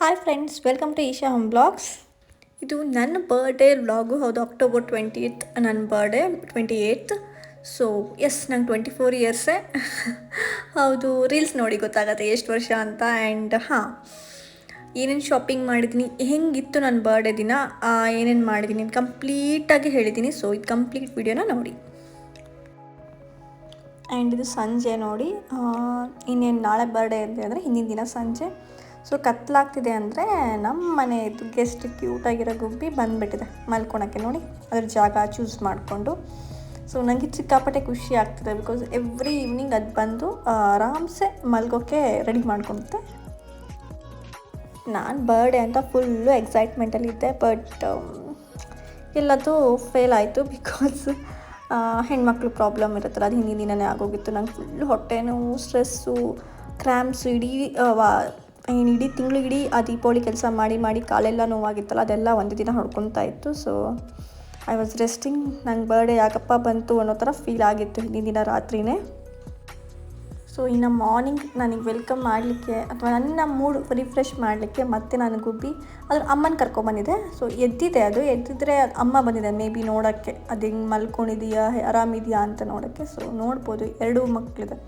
Hi friends welcome to Isha home blogs ಇದು ನನ್ನ birthday vlog ಹೌದು ಅಕ್ಟೋಬರ್ ಟ್ವೆಂಟಿ ಏಯ್ತ್ ನನ್ನ birthday twenty eight so yes ನಂಗೆ twenty four ಇಯರ್ಸೇ ಹೌದು ರೀಲ್ಸ್ ನೋಡಿ ಗೊತ್ತಾಗತ್ತೆ ಎಷ್ಟು ವರ್ಷ ಅಂತ ಆ್ಯಂಡ್ ಹಾಂ. ಏನೇನು ಶಾಪಿಂಗ್ ಮಾಡಿದ್ದೀನಿ ಹೆಂಗಿತ್ತು ನನ್ನ ಬರ್ಡೇ ದಿನ? ಏನೇನು ಮಾಡಿದ್ದೀನಿ ಕಂಪ್ಲೀಟಾಗಿ ಹೇಳಿದ್ದೀನಿ ಸೊ ಇದು ಕಂಪ್ಲೀಟ್ ವಿಡಿಯೋನ ನೋಡಿ. ಆ್ಯಂಡ್ ಇದು ಸಂಜೆ ನೋಡಿ. ಇನ್ನೇನು ನಾಳೆ ಬರ್ಡೇ ಇದೆ ಹೇಳಿದ್ರೆ, ಹಿಂದಿನ ದಿನ ಸಂಜೆ. ಸೊ ಕತ್ಲಾಗ್ತಿದೆ ಅಂದರೆ ನಮ್ಮ ಮನೆಯದು ಗೆಸ್ಟ್ ಕ್ಯೂಟಾಗಿರೋ ಗುಬ್ಬಿ ಬಂದುಬಿಟ್ಟಿದೆ ಮಲ್ಕೊಳಕ್ಕೆ ನೋಡಿ. ಅದ್ರ ಜಾಗ ಚೂಸ್ ಮಾಡಿಕೊಂಡು. ಸೊ ನನಗೆ ಸಿಕ್ಕಾಪಟ್ಟೆ ಖುಷಿ ಆಗ್ತಿದೆ ಬಿಕಾಸ್ ಎವ್ರಿ ಈವ್ನಿಂಗ್ ಅದು ಬಂದು ಆರಾಮ್ಸೆ ಮಲ್ಗೋಕ್ಕೆ ರೆಡಿ ಮಾಡ್ಕೊಳುತ್ತೆ ನಾನು ಬರ್ಡೇ ಅಂತ ಫುಲ್ಲು ಎಕ್ಸೈಟ್ಮೆಂಟಲ್ಲಿದ್ದೆ ಬಟ್ ಎಲ್ಲದು ಫೇಲ್ ಆಯಿತು ಬಿಕಾಸ್ ಹೆಣ್ಮಕ್ಳು ಪ್ರಾಬ್ಲಮ್ ಇರುತ್ತಲ್ಲ, ಅದು ಹಿಂದಿನ ದಿನನೇ ಆಗೋಗಿತ್ತು. ನಂಗೆ ಫುಲ್ ಹೊಟ್ಟೆನೂ ಸ್ಟ್ರೆಸ್ಸು ಕ್ರ್ಯಾಂಪ್ಸು ಇಡೀ ಏನು ಇಡೀ ತಿಂಗಳು ಇಡೀ ಆ ದೀಪಾವಳಿ ಕೆಲಸ ಮಾಡಿ ಮಾಡಿ ಕಾಲೆಲ್ಲ ನೋವಾಗಿತ್ತಲ್ಲ, ಅದೆಲ್ಲ ಒಂದು ದಿನ ಹೊಡ್ಕೊತಾ ಇತ್ತು. ಸೊ ಐ ವಾಸ್ ರೆಸ್ಟಿಂಗ್ ನಂಗೆ ಬರ್ಡೇ ಯಾಕಪ್ಪ ಬಂತು ಅನ್ನೋ ಥರ ಫೀಲ್ ಆಗಿತ್ತು ಹಿಂದಿನ ದಿನ ರಾತ್ರಿನೇ. ಸೊ ಇನ್ನು ಮಾರ್ನಿಂಗ್ ನನಗೆ ವೆಲ್ಕಮ್ ಮಾಡಲಿಕ್ಕೆ ಅಥವಾ ನನ್ನ ಮೂಡ್ ರಿಫ್ರೆಶ್ ಮಾಡಲಿಕ್ಕೆ ಮತ್ತೆ ನಾನು ಗುಬ್ಬಿ ಅದ್ರ ಅಮ್ಮನ ಕರ್ಕೊಂಬಂದಿದ್ದೆ ಸೊ ಎದ್ದಿದೆ ಅದು. ಎದ್ದಿದ್ರೆ ಅಮ್ಮ ಬಂದಿದೆ ಮೇ ಬಿ ನೋಡೋಕ್ಕೆ ಅದು ಹೆಂಗೆ ಮಲ್ಕೊಂಡಿದೆಯಾ? ಆರಾಮಿದೆಯಾ ಅಂತ ನೋಡೋಕ್ಕೆ. ಸೊ ನೋಡ್ಬೋದು. ಎರಡೂ ಮಕ್ಕಳಿದೆ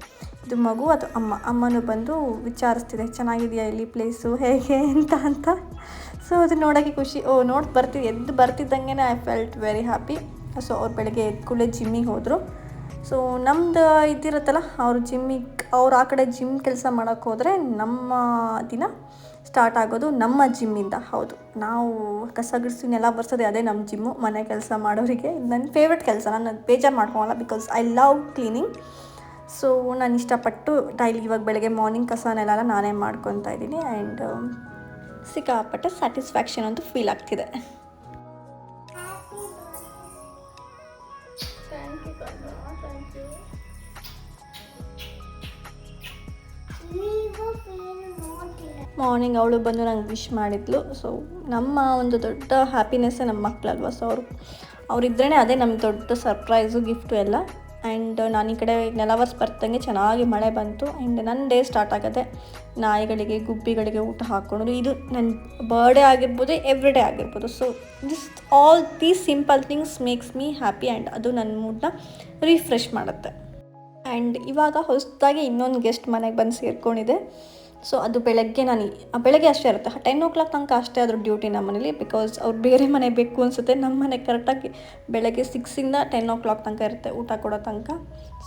ಇದು ಮಗು ಅದು ಅಮ್ಮ. ಅಮ್ಮನೂ ಬಂದು ವಿಚಾರಿಸ್ತಿದೆ. ಚೆನ್ನಾಗಿದೆಯಾ? ಇಲ್ಲಿ ಪ್ಲೇಸು ಹೇಗೆ? ಅಂತ ಅಂತ. ಸೊ ಅದು ನೋಡೋಕ್ಕೆ ಖುಷಿ. ಓ, ನೋಡಿ ಬರ್ತಿದ್ದೆ ಎದ್ದು ಬರ್ತಿದ್ದಂಗೆ I felt very happy so ಅವ್ರು ಬೆಳಗ್ಗೆ ಎದ್ದು ಕೂಡಲೇ ಜಿಮ್ಮಿಗೆ ಹೋದರು. ಸೊ ನಮ್ಮದು ಇದಿರುತ್ತಲ್ಲ, ಅವ್ರು ಜಿಮ್ಮಿಗೆ ಅವ್ರು ಆ ಕಡೆ ಜಿಮ್ ಕೆಲಸ ಮಾಡೋಕ್ಕೆ ಹೋದರೆ ನಮ್ಮ ದಿನ ಸ್ಟಾರ್ಟ್ ಆಗೋದು ನಮ್ಮ ಜಿಮ್ಮಿಂದ ಹೌದು. ನಾವು ಕಸ ಗುಡಿಸಿ ನೆಲ ಬರ್ಸೋದೇ ಅದೇ ನಮ್ಮ ಜಿಮ್ಮು ಮನೆ ಕೆಲಸ ಮಾಡೋರಿಗೆ. ನನ್ನ ಫೇವ್ರೆಟ್ ಕೆಲಸ, ನಾನು ಬೇಜಾರು ಮಾಡ್ಕೊಳಲ್ಲ because I love cleaning so ನಾನು ಇಷ್ಟಪಟ್ಟು ಡೈಲಿ ಇವಾಗ ಬೆಳಗ್ಗೆ ಮಾರ್ನಿಂಗ್ ಕಸನೆಲ್ಲ ನಾನೇ ಮಾಡ್ಕೊತಾ ಇದ್ದೀನಿ ಆ್ಯಂಡ್ ಸಿಕ್ಕಾಪಟ್ಟೆ ಸ್ಯಾಟಿಸ್ಫ್ಯಾಕ್ಷನ್ ಅಂತೂ ಫೀಲ್ ಆಗ್ತಿದೆ. ಮಾರ್ನಿಂಗ್ ಅವಳು ಬಂದು ನಂಗೆ ವಿಶ್ ಮಾಡಿದ್ಲು. ಸೊ ನಮ್ಮ ಒಂದು ದೊಡ್ಡ ಹ್ಯಾಪಿನೆಸ್ಸೇ ನಮ್ಮ ಮಕ್ಕಳಲ್ವ ಸೊ ಅವರು ಅವರಿದ್ರೇ ಅದೇ ನಮ್ಮ ದೊಡ್ಡ ಸರ್ಪ್ರೈಸು ಗಿಫ್ಟು ಎಲ್ಲ. ಆ್ಯಂಡ್ ನಾನು ಈ ಕಡೆ ನೆಲವರ್ಸ್ ಬರ್ತಂಗೆ ಚೆನ್ನಾಗಿ ಮಳೆ ಬಂತು. ಆ್ಯಂಡ್ ನನ್ನ ಡೇ ಸ್ಟಾರ್ಟ್ ಆಗುತ್ತೆ ನಾಯಿಗಳಿಗೆ, ಗುಬ್ಬಿಗಳಿಗೆ ಊಟ ಹಾಕ್ಕೊಂಡು ಇದು ನನ್ನ ಬರ್ಡೇ ಆಗಿರ್ಬೋದು ಎವ್ರಿ ಡೇ ಆಗಿರ್ಬೋದು. So this all these simple things makes me happy and ಅದು ನನ್ನ ಮೂಡ್ನ ರಿಫ್ರೆಶ್ ಮಾಡುತ್ತೆ. ಆ್ಯಂಡ್ ಇವಾಗ ಹೊಸದಾಗಿ ಇನ್ನೊಂದು ಗೆಸ್ಟ್ ಮನೆಗೆ ಬಂದು ಸೇರ್ಕೊಂಡಿದೆ. ಸೊ ಅದು ಬೆಳಗ್ಗೆ ನಾನು ಬೆಳಗ್ಗೆ ಅಷ್ಟೇ ಇರುತ್ತೆ. ಟೆನ್ ಓ ಕ್ಲಾಕ್ ತನಕ ಅಷ್ಟೇ ಅದ್ರ ಡ್ಯೂಟಿ ನಮ್ಮ ಮನೇಲಿ ಬಿಕಾಸ್ ಅವ್ರು ಬೇರೆ ಮನೆ ಬೇಕು ಅನಿಸುತ್ತೆ. ನಮ್ಮ ಮನೆ ಕರೆಕ್ಟಾಗಿ ಬೆಳಗ್ಗೆ ಸಿಕ್ಸಿಂದ ಟೆನ್ ಓ ಕ್ಲಾಕ್ ತನಕ ಇರುತ್ತೆ ಊಟ ಕೊಡೋ ತನಕ.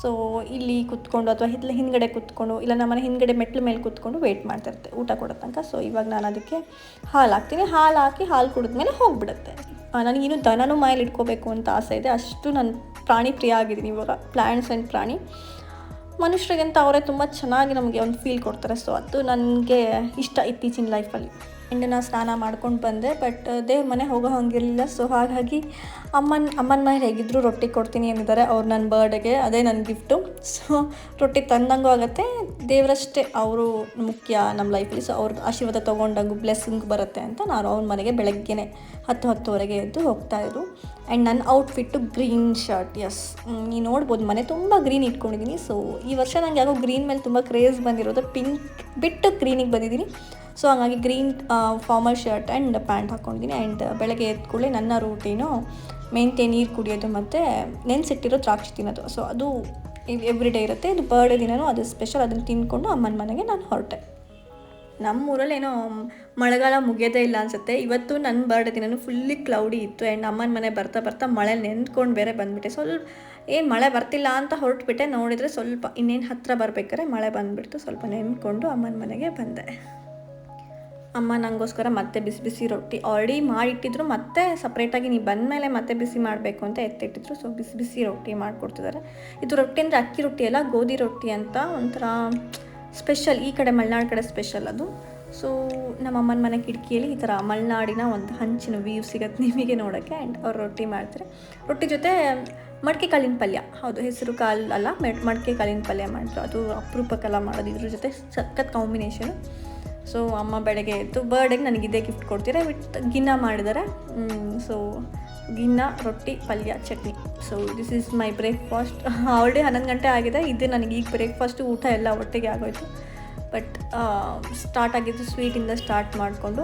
ಸೊ ಇಲ್ಲಿ ಕುತ್ಕೊಂಡು ಅಥವಾ ಹಿತ್ಲ ಹಿಂದ್ಗಡೆ ಕುತ್ಕೊಂಡು ಇಲ್ಲ ನಮ್ಮ ಮನೆ ಹಿಂದ್ಗಡೆ ಮೆಟ್ಲು ಮೇಲೆ ಕುತ್ಕೊಂಡು ವೆಯ್ಟ್ ಮಾಡ್ತಾ ಇರುತ್ತೆ ಊಟ ಕೊಡೋ ತನಕ. ಸೊ ಇವಾಗ ನಾನು ಅದಕ್ಕೆ ಹಾಲು ಹಾಕ್ತೀನಿ. ಹಾಲು ಹಾಕಿ ಹಾಲು ಕುಡಿದ್ಮೇಲೆ ಹೋಗಿಬಿಡುತ್ತೆ. ನನಗಿನ್ನೂ ದನನೂ ಮನೇಲಿ ಇಟ್ಕೋಬೇಕು ಅಂತ ಆಸೆ ಇದೆ. ಅಷ್ಟು ನಾನು ಪ್ರಾಣಿ ಪ್ರಿಯ ಆಗಿದ್ದೀನಿ ಇವಾಗ. ಪ್ಲ್ಯಾಂಟ್ಸ್ ಆ್ಯಂಡ್ ಪ್ರಾಣಿ. ಮನುಷ್ಯರಿಗಿಂತ ಅವರೇ ತುಂಬ ಚೆನ್ನಾಗಿ ನಮಗೆ ಒಂದು ಫೀಲ್ ಕೊಡ್ತಾರೆ. ಸೊ ಅದು ನನಗೆ ಇಷ್ಟ ಇತ್ತೀಚಿನ ಲೈಫಲ್ಲಿ ಹೆಂಡನ ನಾನು ಸ್ನಾನ ಮಾಡ್ಕೊಂಡು ಬಂದೆ ಬಟ್ ದೇವ್ರ ಮನೆ ಹೋಗೋ ಹಂಗಿರಲಿಲ್ಲ. ಸೊ ಹಾಗಾಗಿ ಅಮ್ಮನ ಅಮ್ಮನ ಮನೆ ಹೇಗಿದ್ರು ರೊಟ್ಟಿ ಕೊಡ್ತೀನಿ ಅಂದಿದ್ದಾರೆ ಅವ್ರು ನನ್ನ ಬರ್ಡೇಗೆ ಅದೇ ನನ್ನ ಗಿಫ್ಟು ಸೊ ರೊಟ್ಟಿ ತಂದಂಗೂ ಆಗುತ್ತೆ. ದೇವರಷ್ಟೇ ಅವರು ಮುಖ್ಯ ನಮ್ಮ ಲೈಫಲ್ಲಿ ಸೊ ಅವ್ರ ಆಶೀರ್ವಾದ ತೊಗೊಂಡಂಗೂ ಬ್ಲೆಸ್ಸಿಂಗ್ ಬರುತ್ತೆ ಅಂತ ನಾನು ಅವ್ರ ಮನೆಗೆ ಬೆಳಗ್ಗೆನೆ ಹತ್ತು ಹತ್ತುವರೆಗೆ ಎದ್ದು ಹೋಗ್ತಾ ಇದ್ರು ಆ್ಯಂಡ್ ನನ್ನ ಔಟ್ಫಿಟ್ಟು ಗ್ರೀನ್ ಶರ್ಟ್ ಎಸ್ ನೀವು ನೋಡ್ಬೋದು, ಮನೆ ತುಂಬ ಗ್ರೀನ್ ಇಟ್ಕೊಂಡಿದ್ದೀನಿ ಸೊ ಈ ವರ್ಷ ನನಗೆ ಯಾಕೋ ಗ್ರೀನ್ ಮೇಲೆ ತುಂಬ ಕ್ರೇಜ್ ಬಂದಿರೋದು. ಪಿಂಕ್ ಬಿಟ್ಟು ಗ್ರೀನಿಗೆ ಬಂದಿದ್ದೀನಿ ಸೊ ಹಾಗಾಗಿ green formal shirt and pant ಹಾಕ್ಕೊಂಡಿದ್ದೀನಿ ಆ್ಯಂಡ್ ಬೆಳಗ್ಗೆ ಎದ್ದ ಕೂಡಲೇ ನನ್ನ ರೂಟೀನು ಮೆಂತೆ ನೀರು ಕುಡಿಯೋದು ಮತ್ತು ನೆನೆಸಿಟ್ಟಿರೋ ದ್ರಾಕ್ಷಿ ತಿನ್ನೋದು. ಸೊ ಅದು ಎವ್ರಿ ಡೇ ಇರುತ್ತೆ. ಇದು ಬರ್ಡೇ ದಿನವೂ ಅದು ಸ್ಪೆಷಲ್ ಅದನ್ನು ತಿನ್ಕೊಂಡು ಅಮ್ಮನ ಮನೆಗೆ ನಾನು ಹೊರಟೆ. ನಮ್ಮೂರಲ್ಲಿ ಏನೋ ಮಳೆಗಾಲ ಮುಗಿಯೋದೇ ಇಲ್ಲ ಅನ್ಸುತ್ತೆ. ಇವತ್ತು ನನ್ನ ಬರ್ಡೇ ದಿನನೂ ಫುಲ್ಲಿ ಕ್ಲೌಡಿ ಇತ್ತು ಆ್ಯಂಡ್ ಅಮ್ಮನ ಮನೆ ಬರ್ತಾ ಬರ್ತಾ ಮಳೆ ನೆಂದ್ಕೊಂಡು ಬೇರೆ ಬಂದುಬಿಟ್ಟೆ. ಸ್ವಲ್ಪ ಏನು ಮಳೆ ಬರ್ತಿಲ್ಲ ಅಂತ ಹೊರಟ್ಬಿಟ್ಟೆ. ನೋಡಿದರೆ ಸ್ವಲ್ಪ ಇನ್ನೇನು ಹತ್ತಿರ ಬರ್ಬೇಕಾದ್ರೆ ಮಳೆ ಬಂದುಬಿಡ್ತು. ಸ್ವಲ್ಪ ನೆನ್ಕೊಂಡು ಅಮ್ಮನ ಮನೆಗೆ ಬಂದೆ. ಅಮ್ಮ ನನಗೋಸ್ಕರ ಮತ್ತೆ ಬಿಸಿ ಬಿಸಿ ರೊಟ್ಟಿ ಆಲ್ರೆಡಿ ಮಾಡಿಟ್ಟಿದ್ರು. ಮತ್ತೆ ಸಪ್ರೇಟಾಗಿ ನೀವು ಬಂದಮೇಲೆ ಮತ್ತೆ ಬಿಸಿ ಮಾಡಬೇಕು ಅಂತ ಎತ್ತಿಟ್ಟಿದ್ರು. ಸೊ ಬಿಸಿ ಬಿಸಿ ರೊಟ್ಟಿ ಮಾಡಿಕೊಡ್ತಿದ್ದಾರೆ ಇದು ರೊಟ್ಟಿ ಅಂದರೆ ಅಕ್ಕಿ ರೊಟ್ಟಿ ಅಲ್ಲ, ಗೋಧಿ ರೊಟ್ಟಿ ಅಂತ ಒಂಥರ ಸ್ಪೆಷಲ್, ಈ ಕಡೆ ಮಲೆನಾಡು ಕಡೆ ಸ್ಪೆಷಲ್ ಅದು. ಸೊ ನಮ್ಮ ಅಮ್ಮನ ಮನೆ ಕಿಟಕಿಯಲ್ಲಿ ಈ ಥರ ಮಲೆನಾಡಿನ ಒಂದು ಹಂಚಿನ ವ್ಯೂ ಸಿಗತ್ತೆ ನಿಮಗೆ ನೋಡೋಕ್ಕೆ ಆ್ಯಂಡ್ ಅವ್ರು ರೊಟ್ಟಿ ಮಾಡ್ತಾರೆ. ರೊಟ್ಟಿ ಜೊತೆ ಮಡಿಕೆ ಕಾಳಿನ ಪಲ್ಯ, ಹೌದು, ಹೆಸರು ಕಾಲು ಅಲ್ಲ ಮೆಡ್ ಮಡಿಕೆ ಕಾಳಿನ ಪಲ್ಯ ಮಾಡಿದ್ರು ಅದು ಅಪರೂಪಕ್ಕೆಲ್ಲ ಮಾಡೋದು, ಇದ್ರ ಜೊತೆ ಸಖತ್ ಕಾಂಬಿನೇಷನ್ ಸೊ ಅಮ್ಮ ಬೆಳಗ್ಗೆ ಎದ್ದು ಬರ್ಡೇಗೆ ನನಗೆ ಇದೇ ಗಿಫ್ಟ್ ಕೊಡ್ತೀರಾ? ವಿತ್ ಗಿನ್ನ ಮಾಡಿದ್ದಾರೆ ಸೊ ಗಿನ್ನ, ರೊಟ್ಟಿ, ಪಲ್ಯ, chutney. So this is my breakfast already ಹನ್ನೊಂದು ಗಂಟೆ ಆಗಿದೆ. ಇದು ನನಗೆ ಈಗ ಬ್ರೇಕ್ಫಾಸ್ಟು ಊಟ ಎಲ್ಲ ಒಟ್ಟಿಗೆ ಆಗೋಯ್ತು. ಬಟ್ ಸ್ಟಾರ್ಟ್ ಆಗಿದ್ದು ಸ್ವೀಟಿಂದ ಸ್ಟಾರ್ಟ್ ಮಾಡಿಕೊಂಡು,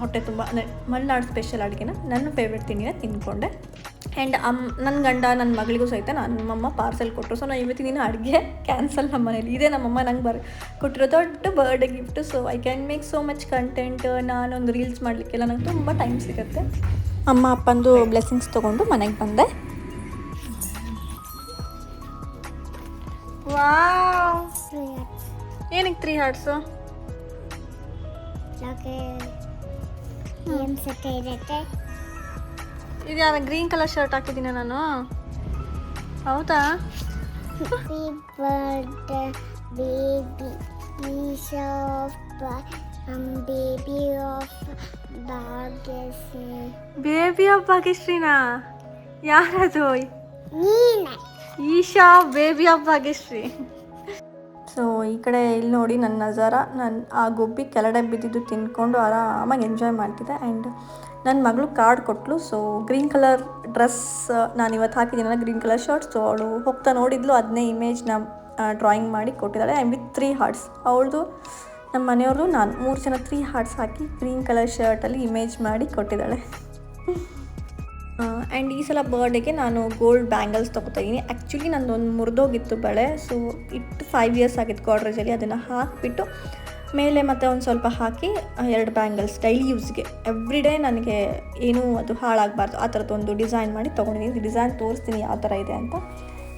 ಹೊಟ್ಟೆ ತುಂಬ ಮಲೆನಾಡು ಸ್ಪೆಷಲ್ ಅಡುಗೆನ ನನ್ನ ಫೇವ್ರೆಟ್ ತಿಂಡಿನ ತಿಂದ್ಕೊಂಡೆ ಆ್ಯಂಡ್ ಅಮ್ಮ ನನ್ನ ಗಂಡ ನನ್ನ ಮಗಳಿಗೂ ಸಹಿತ ನಮ್ಮಮ್ಮ ಪಾರ್ಸೆಲ್ ಕೊಟ್ಟರು ಸೊ ನಾನು ಇವತ್ತಿನ ದಿನ ಅಡುಗೆ ಕ್ಯಾನ್ಸಲ್ ನಮ್ಮ ಮನೇಲಿ. ಇದೇ ನಮ್ಮಮ್ಮ ನಂಗೆ ಬರ್, ಕೊಟ್ಟಿರೋ ದೊಡ್ಡ birthday gift so I can make so much content ನಾನೊಂದು ರೀಲ್ಸ್ ಮಾಡಲಿಕ್ಕೆಲ್ಲ ನಂಗೆ ತುಂಬ ಟೈಮ್ ಸಿಗುತ್ತೆ. ಅಮ್ಮ ಅಪ್ಪಂದು ಬ್ಲೆಸ್ಸಿಂಗ್ಸ್ ತೊಗೊಂಡು ಮನೆಗೆ ಬಂದೆ. ವಾವ್. ಏನಕ್ಕೆ ತ್ರೀ ಹಾರ್ಟ್ಸು ಇದು ಯಾವ ಗ್ರೀನ್ ಕಲರ್ ಶರ್ಟ್ ಹಾಕಿದ್ದೀನಿ ನಾನು. ಹೌದಾ? Birthday baby um, baby of. Baby of ಭಾಗ್ಯಶ್ರೀನಾ ಯಾರದು? ನೀನೆ. Isha baby of Bhagyashree so ಈ ಕಡೆ ಇಲ್ಲಿ ನೋಡಿ ನನ್ನ ನಜಾರ. ನನ್ನ ಆ ಗುಬ್ಬಿ ಕೆಳಗಡೆ ಬಿದ್ದಿದ್ದು ತಿನ್ಕೊಂಡು ಆರಾಮಾಗಿ ಎಂಜಾಯ್ ಮಾಡ್ತಿದ್ದೆ. ಆ್ಯಂಡ್ ನನ್ನ ಮಗಳು ಕಾರ್ಡ್ ಕೊಟ್ಟಲು ಸೊ ಗ್ರೀನ್ ಕಲರ್ ಡ್ರೆಸ್ ನಾನು ಇವತ್ತು ಹಾಕಿದ್ದೀನಲ್ಲ ಗ್ರೀನ್ ಕಲರ್ ಶರ್ಟ್ ಸೊ ಅವಳು ಹೋಗ್ತಾ ನೋಡಿದ್ಲು. ಅದನ್ನೇ ಇಮೇಜ್ನ ಡ್ರಾಯಿಂಗ್ ಮಾಡಿ ಕೊಟ್ಟಿದ್ದಾಳೆ. ಆ್ಯಂಡ್ ವಿತ್ ತ್ರೀ ಹಾರ್ಟ್ಸ್ ಅವಳದು ನಮ್ಮ ಮನೆಯವರು ನಾನು ಮೂರು ಜನ ತ್ರೀ ಹಾರ್ಟ್ಸ್ ಹಾಕಿ ಗ್ರೀನ್ ಕಲರ್ ಶರ್ಟಲ್ಲಿ ಇಮೇಜ್ ಮಾಡಿ ಕೊಟ್ಟಿದ್ದಾಳೆ. ಆ್ಯಂಡ್ ಈ ಸಲ ಬರ್ಡೇಗೆ ನಾನು ಗೋಲ್ಡ್ ಬ್ಯಾಂಗಲ್ಸ್ ತೊಗೊತಾಯಿದ್ದೀನಿ ಆ್ಯಕ್ಚುಲಿ ನಂದು ಒಂದು ಮುರಿದೋಗಿತ್ತು ಬಳೆ ಸೊ ಇಟ್ಟು ಫೈವ್ ಇಯರ್ಸ್ ಆಗಿತ್ತು ಗಾಡ್ರೇಜಲ್ಲಿ ಅದನ್ನು ಹಾಕಿಬಿಟ್ಟು ಮೇಲೆ ಮತ್ತೆ ಒಂದು ಸ್ವಲ್ಪ ಹಾಕಿ ಎರಡು ಬ್ಯಾಂಗಲ್ಸ್ ಡೈಲಿ ಯೂಸ್ಗೆ ಎವ್ರಿ ಡೇ ನನಗೆ ಏನೂ ಅದು ಹಾಳಾಗಬಾರ್ದು. ಆ ಥರದ್ದು ಒಂದು ಡಿಸೈನ್ ಮಾಡಿ ತೊಗೊಂಡಿದ್ದೀನಿ ಡಿಸೈನ್ ತೋರಿಸ್ತೀನಿ ಯಾವ ಥರ ಇದೆ ಅಂತ.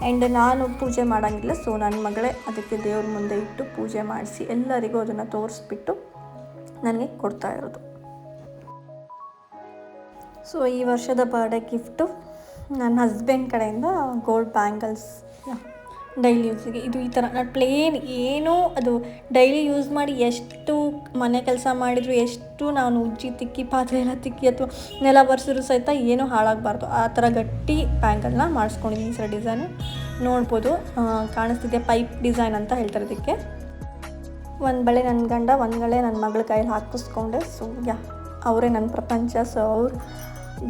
ಆ್ಯಂಡ್ ನಾನು ಪೂಜೆ ಮಾಡೋಂಗಿಲ್ಲ ಸೊ ನನ್ನ ಮಗಳೇ ಅದಕ್ಕೆ ದೇವ್ರ ಮುಂದೆ ಇಟ್ಟು ಪೂಜೆ ಮಾಡಿಸಿ ಎಲ್ಲರಿಗೂ ಅದನ್ನು ತೋರಿಸ್ಬಿಟ್ಟು ನನಗೆ ಕೊಡ್ತಾ ಇರೋದು. ಸೊ ಈ ವರ್ಷದ ಬರ್ಡೇ ಗಿಫ್ಟು ನನ್ನ ಹಸ್ಬೆಂಡ್ ಕಡೆಯಿಂದ ಗೋಲ್ಡ್ ಬ್ಯಾಂಗಲ್ಸ್ ಡೈಲಿ ಯೂಸಿಗೆ ಇದು ಈ ಥರ ನಾನು ಪ್ಲೇನ್ ಏನೂ ಅದು ಡೈಲಿ ಯೂಸ್ ಮಾಡಿ ಎಷ್ಟು ಮನೆ ಕೆಲಸ ಮಾಡಿದ್ರು ಎಷ್ಟು ನಾನು ಉಜ್ಜಿ ತಿಕ್ಕಿ, ಪಾತ್ರೆ ಎಲ್ಲ ತಿಕ್ಕಿ ಅಥವಾ ನೆಲ ಬರ್ಸಿದ್ರು ಸಹಿತ ಏನೂ ಹಾಳಾಗಬಾರ್ದು. ಆ ಥರ ಗಟ್ಟಿ ಬ್ಯಾಂಗಲ್ನ ಮಾಡಿಸ್ಕೊಂಡಿದ್ದೀನಿ ಸರ್ ಡಿಸೈನು ನೋಡ್ಬೋದು. ಕಾಣಿಸ್ತಿದೆ ಪೈಪ್ ಡಿಸೈನ್ ಅಂತ ಹೇಳ್ತಾರೆ ಇದಕ್ಕೆ. ಒಂದು ಬಳೆ ನನ್ನ ಗಂಡ, ಒಂದು ಬಳೆ ನನ್ನ ಮಗಳ ಕೈಯಲ್ಲಿ ಹಾಕಿಸ್ಕೊಂಡೆ. ಸೊ ಯಾ ಅವರೇ ನನ್ನ ಪ್ರಪಂಚ ಸೊ ಅವ್ರು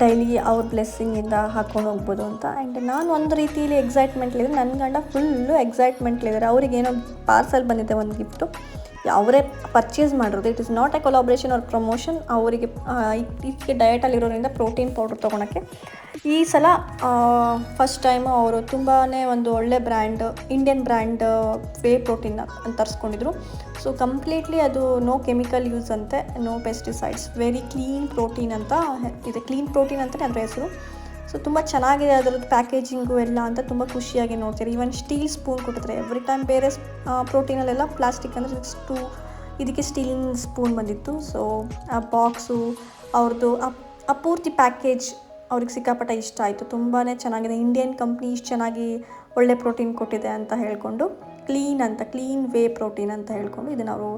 ಡೈಲಿ ಅವ್ರ ಬ್ಲೆಸ್ಸಿಂಗಿಂದ ಹಾಕೊಂಡು ಹೋಗ್ಬೋದು ಅಂತ. ಆ್ಯಂಡ್ ನಾನು ಒಂದು ರೀತಿಯಲ್ಲಿ ಎಕ್ಸೈಟ್ಮೆಂಟ್ಲಿದ್ದೆ ನನ್ನ ಗಂಡ ಫುಲ್ಲು ಎಕ್ಸೈಟ್ಮೆಂಟ್ಲಿದ್ದಾರೆ ಅವ್ರಿಗೇನೋ ಪಾರ್ಸಲ್ ಬಂದಿದೆ ಒಂದು ಗಿಫ್ಟು ಅವರೇ ಪರ್ಚೇಸ್ ಮಾಡಿರೋದು. It is not a collaboration ಅವ್ರ ಪ್ರಮೋಷನ್ ಅವರಿಗೆ ಇತ್ತೀಚೆಗೆ ಡಯಟಲ್ಲಿರೋದ್ರಿಂದ ಪ್ರೋಟೀನ್ ಪೌಡ್ರ್ ತೊಗೊಳಕ್ಕೆ. ಈ ಸಲ ಫಸ್ಟ್ ಟೈಮು ಅವರು ತುಂಬಾ ಒಂದು ಒಳ್ಳೆ brand Indian brand whey protein ತರಿಸ್ಕೊಂಡಿದ್ರು. So completely ಅದು ನೋ ಕೆಮಿಕಲ್ ಯೂಸ್ ಅಂತೆ no pesticides very clean protein ಅಂತ, ಇದೆ. ಕ್ಲೀನ್ ಪ್ರೋಟೀನ್ ಅಂತಲೇ ಅದರ ಹೆಸರು. ಸೊ ತುಂಬ ಚೆನ್ನಾಗಿದೆ ಅದರದ್ದು ಪ್ಯಾಕೇಜಿಂಗು ಎಲ್ಲ ಅಂತ ತುಂಬ ಖುಷಿಯಾಗಿ ನೋಡ್ತೀರಿ. ಈವನ್ ಸ್ಟೀಲ್ ಸ್ಪೂನ್ ಕೊಟ್ಟಿದ್ರೆ ಎವ್ರಿ ಟೈಮ್ ಬೇರೆ ಪ್ರೋಟೀನಲ್ಲೆಲ್ಲ ಪ್ಲಾಸ್ಟಿಕ್ ಅಂದರೆ ಇಷ್ಟು ಇದಕ್ಕೆ ಸ್ಟೀಲ್ ಸ್ಪೂನ್ ಬಂದಿತ್ತು. ಸೊ ಆ ಬಾಕ್ಸು ಅವ್ರದ್ದು ಆ ಅಪೂರ್ತಿ ಪೂರ್ತಿ ಪ್ಯಾಕೇಜ್ ಅವ್ರಿಗೆ ಸಿಕ್ಕಾಪಟ್ಟೆ ಇಷ್ಟ ಆಯಿತು. ತುಂಬಾ ಚೆನ್ನಾಗಿದೆ. ಇಂಡಿಯನ್ ಕಂಪ್ನಿ ಇಷ್ಟು ಚೆನ್ನಾಗಿ ಒಳ್ಳೆ ಪ್ರೋಟೀನ್ ಕೊಟ್ಟಿದೆ ಅಂತ ಹೇಳ್ಕೊಂಡು. ಕ್ಲೀನ್ ಅಂತ, ಕ್ಲೀನ್ ವೇ ಪ್ರೋಟೀನ್ ಅಂತ ಹೇಳ್ಕೊಂಡು ಇದನ್ನು ಅವರು,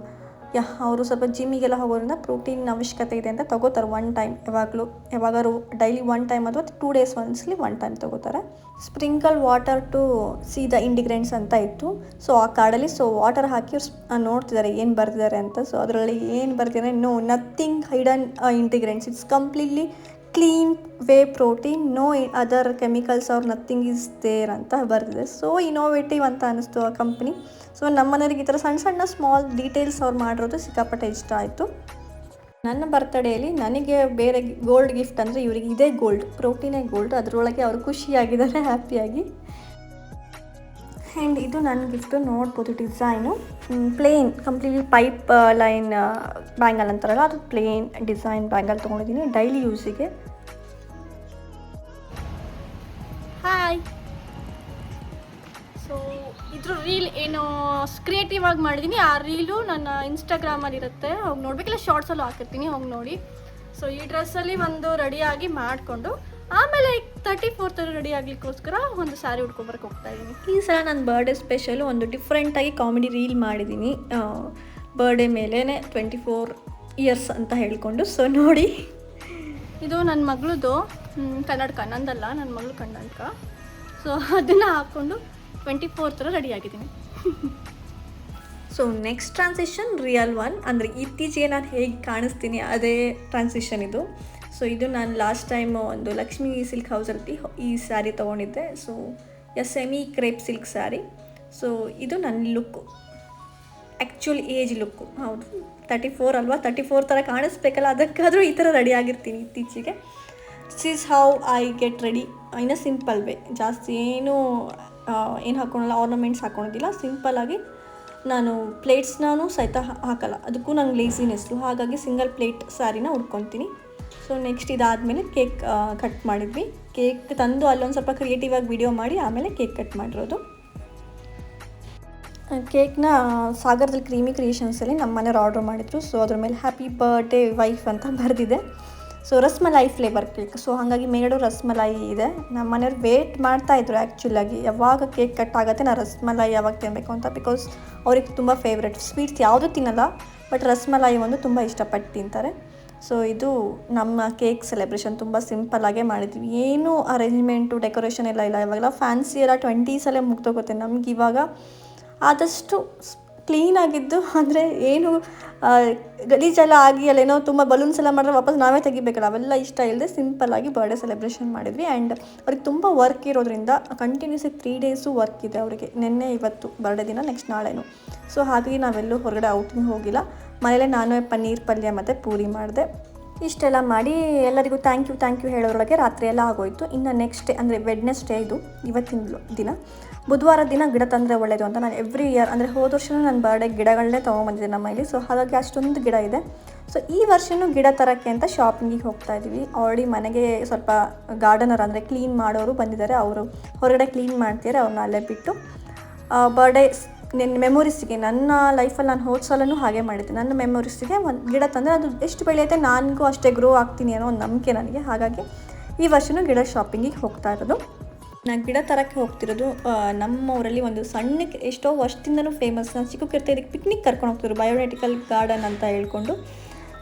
ಯಾ, ಅವರು ಸ್ವಲ್ಪ ಜಿಮ್ಮಿಗೆಲ್ಲ ಹೋಗೋದ್ರಿಂದ ಪ್ರೋಟೀನ್ ಅವಶ್ಯಕತೆ ಇದೆ ಅಂತ ತೊಗೋತಾರೆ ಒನ್ ಟೈಮ್ ಯಾವಾಗಲೂ ಯಾವಾಗಾರು ಡೈಲಿ ಒನ್ ಟೈಮ್ ಅಥವಾ ಟೂ ಡೇಸ್ ಒನ್ಸ್ಲಿ ಒನ್ ಟೈಮ್ ತಗೋತಾರೆ. Sprinkle water to see the ingredients ಅಂತ ಇತ್ತು. ಸೊ ಆ ಕಾರ್ಡಲ್ಲಿ ಸೊ ವಾಟರ್ ಹಾಕಿ ನೋಡ್ತಿದ್ದಾರೆ ಏನು ಬರ್ತಿದ್ದಾರೆ ಅಂತ. ಸೊ ಅದರಲ್ಲಿ ಏನು ಬರ್ತಿದ್ದಾರೆ no nothing hidden ingredients it's completely clean whey protein no other chemicals ಅವ್ರ ನಥಿಂಗ್ ಈಸ್ ದೇರ್ ಅಂತ ಬರ್ತಿದೆ ಸೊ ಇನೋವೇಟಿವ್ ಅಂತ ಅನ್ನಿಸ್ತು ಆ ಕಂಪ್ನಿ ಸೊ ನಮ್ಮ ಮನೆಯವ್ರಿಗೆ ಈ ಥರ ಸಣ್ಣ ಸಣ್ಣ ಸ್ಮಾಲ್ ಡೀಟೇಲ್ಸ್ ಅವ್ರು ಮಾಡಿರೋದು ಸಿಕ್ಕಾಪಟ್ಟೆ ಇಷ್ಟ ಆಯಿತು. ನನ್ನ ಬರ್ತಡೇಲಿ ನನಗೆ ಬೇರೆ ಗೋಲ್ಡ್ ಗಿಫ್ಟ್ ಅಂದರೆ ಇವರಿಗೆ ಇದೇ ಗೋಲ್ಡ್ ಪ್ರೋಟೀನೇ ಗೋಲ್ಡ್ ಅದರೊಳಗೆ ಅವರು ಖುಷಿಯಾಗಿದ್ದಾರೆ ಹ್ಯಾಪಿಯಾಗಿ ಆ್ಯಂಡ್ ಇದು ನನ್ನ ಗಿಫ್ಟು ನೋಡ್ಬೋದು design plain completely pipeline bangle ಅಂತಾರಲ್ಲ, ಅದು ಪ್ಲೇನ್ ಡಿಸೈನ್ ಬ್ಯಾಂಗಲ್ ತೊಗೊಂಡಿದ್ದೀನಿ ಡೈಲಿ ಯೂಸಿಗೆ ಹಾಯ್ ಸೊ ಇದ್ರ ರೀಲ್ ಏನು ಕ್ರಿಯೇಟಿವ್ ಆಗಿ ಮಾಡಿದ್ದೀನಿ ಆ ರೀಲು ನನ್ನ ಇನ್ಸ್ಟಾಗ್ರಾಮಲ್ಲಿ ಇರುತ್ತೆ. ಹೋಗಿ ನೋಡ್ಬೇಕಿಲ್ಲ ಶಾರ್ಟ್ಸಲ್ಲೂ ಹಾಕಿರ್ತೀನಿ. ಹೋಗಿ ನೋಡಿ. ಸೊ ಈ ಡ್ರೆಸ್ಸಲ್ಲಿ ಒಂದು ರೆಡಿಯಾಗಿ ಮಾಡಿಕೊಂಡು ಆಮೇಲೆ ತರ್ಟಿ ಫೋರ್ತ್ ರೆಡಿ ಆಗ್ಲಿಕ್ಕೋಸ್ಕರ ಒಂದು ಸ್ಯಾರಿ ಉಟ್ಕೊಬರಕ್ಕೆ ಹೋಗ್ತಾ ಇದ್ದೀನಿ ಈ ಸಲ ನಾನು ಬರ್ಡೇ ಸ್ಪೆಷಲ್ ಒಂದು ಡಿಫ್ರೆಂಟಾಗಿ ಕಾಮಿಡಿ ರೀಲ್ ಮಾಡಿದ್ದೀನಿ ಬರ್ಡೇ ಮೇಲೇ ಟ್ವೆಂಟಿ ಫೋರ್ ಇಯರ್ಸ್ ಅಂತ ಹೇಳಿಕೊಂಡು ಸೊ ನೋಡಿ. ಇದು ನನ್ನ ಮಗಳದು ಕನ್ನಡಕ ನಂದಲ್ಲ ನನ್ನ ಮಗಳು ಕನ್ನಡಕ. ಸೊ ಅದನ್ನು ಹಾಕ್ಕೊಂಡು ಟ್ವೆಂಟಿ ಫೋರ್ ಥರ ರೆಡಿ ಆಗಿದ್ದೀನಿ so next transition real one ಅಂದರೆ ಇತ್ತೀಚೆಗೆ ನಾನು ಹೇಗೆ ಕಾಣಿಸ್ತೀನಿ ಅದೇ ಟ್ರಾನ್ಸಿಷನ್ ಇದು. ಸೊ ಇದು ನಾನು ಲಾಸ್ಟ್ ಟೈಮ್ ಒಂದು ಲಕ್ಷ್ಮೀ ಸಿಲ್ಕ್ ಹೌಸಲ್ಲಿ ಈ ಸ್ಯಾರಿ ತೊಗೊಂಡಿದ್ದೆ. So yes semi crepe silk sari so ಇದು ನನ್ನ ಲುಕ್ಕು ಆ್ಯಕ್ಚುಲ್ ಏಜ್ ಲುಕ್ಕು ಹೌದು. ತರ್ಟಿ ಫೋರ್ ಅಲ್ವಾ? ತರ್ಟಿ ಫೋರ್ ಥರ ಕಾಣಿಸ್ಬೇಕಲ್ಲ, ಅದಕ್ಕಾದರೂ ಈ ಥರ ರೆಡಿ ಆಗಿರ್ತೀನಿ ಇತ್ತೀಚೆಗೆ. This is how I get ready ಇನ್ನೂ ಸಿಂಪಲ್ ವೇ ಜಾಸ್ತಿ ಏನು ಏನು ಹಾಕ್ಕೊಳಲ್ಲ ಆರ್ನಮೆಂಟ್ಸ್ ಹಾಕ್ಕೊಳೋದಿಲ್ಲ ಸಿಂಪಲ್ಲಾಗಿ ನಾನು ಪ್ಲೇಟ್ಸ್ನೂ ಸಹಿತ ಹಾಕಲ್ಲ. ಅದಕ್ಕೂ ನಂಗೆ ಲೇಸಿನೆಸ್ಸು ಹಾಗಾಗಿ ಸಿಂಗಲ್ ಪ್ಲೇಟ್ ಸ್ಯಾರಿನ ಉಡ್ಕೊತೀನಿ ಸೊ ನೆಕ್ಸ್ಟ್ ಇದಾದಮೇಲೆ ಕೇಕ್ ಕಟ್ ಮಾಡಿದ್ವಿ. ಕೇಕ್ ತಂದು ಅಲ್ಲೊಂದು ಸ್ವಲ್ಪ ಕ್ರಿಯೇಟಿವ್ ಆಗಿ ವಿಡಿಯೋ ಮಾಡಿ, ಆಮೇಲೆ ಕೇಕ್ ಕಟ್ ಮಾಡಿರೋದು. ಕೇಕ್ನ ಸಾಗರದಲ್ಲಿ ಕ್ರೀಮಿ ಕ್ರಿಯೇಷನ್ಸಲ್ಲಿ ನಮ್ಮ ಮನೆಯವ್ರು ಆರ್ಡ್ರ್ ಮಾಡಿದ್ರು. ಸೊ ಅದ್ರ ಮೇಲೆ ಹ್ಯಾಪಿ ಬರ್ಡೇ ವೈಫ್ ಅಂತ ಬರೆದಿದೆ. So rasmalai flavour cake so ಹಾಗಾಗಿ ಮೇಡು ರಸ್ಮಲಾಯಿ ಇದೆ. ನಮ್ಮ ಮನೆಯವ್ರು ವೇಟ್ ಮಾಡ್ತಾ ಇದ್ರು ಆ್ಯಕ್ಚುಲಾಗಿ ಯಾವಾಗ ಕೇಕ್ ಕಟ್ ಆಗುತ್ತೆ ನಾನು ರಸ್ಮಲಾಯಿ ಯಾವಾಗ ತಿನ್ನಬೇಕು ಅಂತ ಬಿಕಾಸ್ ಅವ್ರಿಗೆ ತುಂಬ ಫೇವ್ರೆಟ್ ಸ್ವೀಟ್ಸ್ ಯಾವುದೂ ತಿನ್ನಲ್ಲ ಬಟ್ ರಸ್ಮಲಾಯಿ ಒಂದು ತುಂಬ ಇಷ್ಟಪಟ್ಟು ತಿಂತಾರೆ. ಸೊ ಇದು ನಮ್ಮ ಕೇಕ್ ಸೆಲೆಬ್ರೇಷನ್ ತುಂಬ ಸಿಂಪಲ್ಲಾಗೇ ಮಾಡಿದ್ವಿ. ಏನು ಅರೇಂಜ್ಮೆಂಟು ಡೆಕೋರೇಷನ್ ಎಲ್ಲ ಇಲ್ಲ. ಇವಾಗೆಲ್ಲ ಫ್ಯಾನ್ಸಿ ಎಲ್ಲ ಟ್ವೆಂಟೀಸಲ್ಲೇ ಮುಗ್ದೋಗುತ್ತೆ. ನಮ್ಗೆ ಇವಾಗ ಆದಷ್ಟು ಕ್ಲೀನಾಗಿದ್ದು ಅಂದರೆ ಏನು ಗಲೀಜೆಲ್ಲ ಆಗಿ ಅಲ್ಲೇನೋ ತುಂಬ ಬಲೂನ್ಸ್ ಎಲ್ಲ ಮಾಡಿದ್ರೆ ವಾಪಸ್ ನಾವೇ ತೆಗಿಬೇಕಲ್ಲ. ಅವೆಲ್ಲ ಇಷ್ಟ ಇಲ್ಲದೆ ಸಿಂಪಲ್ಲಾಗಿ ಬರ್ಡೇ ಸೆಲೆಬ್ರೇಷನ್ ಮಾಡಿದ್ವಿ. ಆ್ಯಂಡ್ ಅವ್ರಿಗೆ ತುಂಬ ವರ್ಕ್ ಇರೋದ್ರಿಂದ ಕಂಟಿನ್ಯೂಸ್ ತ್ರೀ ಡೇಸು ವರ್ಕ್ ಇದೆ ಅವರಿಗೆ. ನಿನ್ನೆ ಇವತ್ತು ಬರ್ಡೇ ದಿನ ನೆಕ್ಸ್ಟ್ ನಾಳೆನು. ಸೊ ಹಾಗಾಗಿ ನಾವೆಲ್ಲೂ ಹೊರಗಡೆ ಔಟಿಂಗ್ ಹೋಗಿಲ್ಲ. ಮನೇಲೆ ನಾನು ಪನ್ನೀರ್ ಪಲ್ಯ ಮತ್ತು ಪೂರಿ ಮಾಡಿದೆ. ಇಷ್ಟೆಲ್ಲ ಮಾಡಿ ಎಲ್ಲರಿಗೂ ಥ್ಯಾಂಕ್ ಯು ಥ್ಯಾಂಕ್ ಯು ಹೇಳೋದ್ರೊಳಗೆ ರಾತ್ರಿ ಎಲ್ಲ ಆಗೋಯ್ತು. ಇನ್ನು ನೆಕ್ಸ್ಟ್ ಡೇ ಅಂದರೆ ವೆಡ್ನೆಸ್ಡೇ ಇದು, ಇವತ್ತಿನ ದಿನ. ಬುಧವಾರ ದಿನ ಗಿಡ ತಂದರೆ ಒಳ್ಳೆಯದು ಅಂತ ನಾನು ಎವ್ರಿ ಇಯರ್ ಅಂದರೆ ಹೋದ ವರ್ಷನೂ ನನ್ನ ಬರ್ಡೇ ಗಿಡಗಳನ್ನೇ ತೊಗೊಂಬಂದಿದ್ದೆ ನಮ್ಮ ಇಲ್ಲಿ ಸೊ ಹಾಗಾಗಿ ಅಷ್ಟೊಂದು ಗಿಡ ಇದೆ. ಸೊ ಈ ವರ್ಷವೂ ಗಿಡ ತರೋಕ್ಕೆ ಅಂತ ಶಾಪಿಂಗಿಗೆ ಹೋಗ್ತಾ ಇದ್ದೀವಿ ಆಲ್ರೆಡಿ ಮನೆಗೆ ಸ್ವಲ್ಪ ಗಾರ್ಡನರ್ ಅಂದರೆ ಕ್ಲೀನ್ ಮಾಡೋರು ಬಂದಿದ್ದಾರೆ. ಅವರು ಹೊರಗಡೆ ಕ್ಲೀನ್ ಮಾಡ್ತಿದ್ದಾರೆ ಅವ್ರನ್ನ ಅಲ್ಲೇ ಬಿಟ್ಟು. ಬರ್ಡೇ ನಿನ್ನ ಮೆಮೊರೀಸಿಗೆ ನನ್ನ ಲೈಫಲ್ಲಿ ನಾನು ಹೋದ ಸಲನೂ ಹಾಗೆ ಮಾಡಿದ್ದೆ. ನನ್ನ ಮೆಮೊರೀಸಿಗೆ ಒಂದು ಗಿಡ ತಂದರೆ ಅದು ಎಷ್ಟು ಬೆಳೆಯುತ್ತೆ ನನಗೂ ಅಷ್ಟೇ ಗ್ರೋ ಆಗ್ತೀನಿ ಅನ್ನೋ ಒಂದು ನಂಬಿಕೆ ನನಗೆ. ಹಾಗಾಗಿ ಈ ವರ್ಷವೂ ಗಿಡ ಶಾಪಿಂಗಿಗೆ ಹೋಗ್ತಾ ಇರೋದು. ನಾನು ಗಿಡ ತರಕ್ಕೆ ಹೋಗ್ತಿರೋದು ನಮ್ಮ ಊರಲ್ಲಿ ಒಂದು ಸಣ್ಣಕ್ಕೆ ಎಷ್ಟೋ ವರ್ಷದಿಂದನೂ ಫೇಮಸ್ ನಾನು ಚಿಕ್ಕಕ್ಕಿರ್ತಾ ಇದಕ್ಕೆ ಪಿಕ್ನಿಕ್ ಕರ್ಕೊಂಡು ಹೋಗ್ತಿದ್ರು ಬಯೋಮೆಟಿಕಲ್ ಗಾರ್ಡನ್ ಅಂತ ಹೇಳ್ಕೊಂಡು.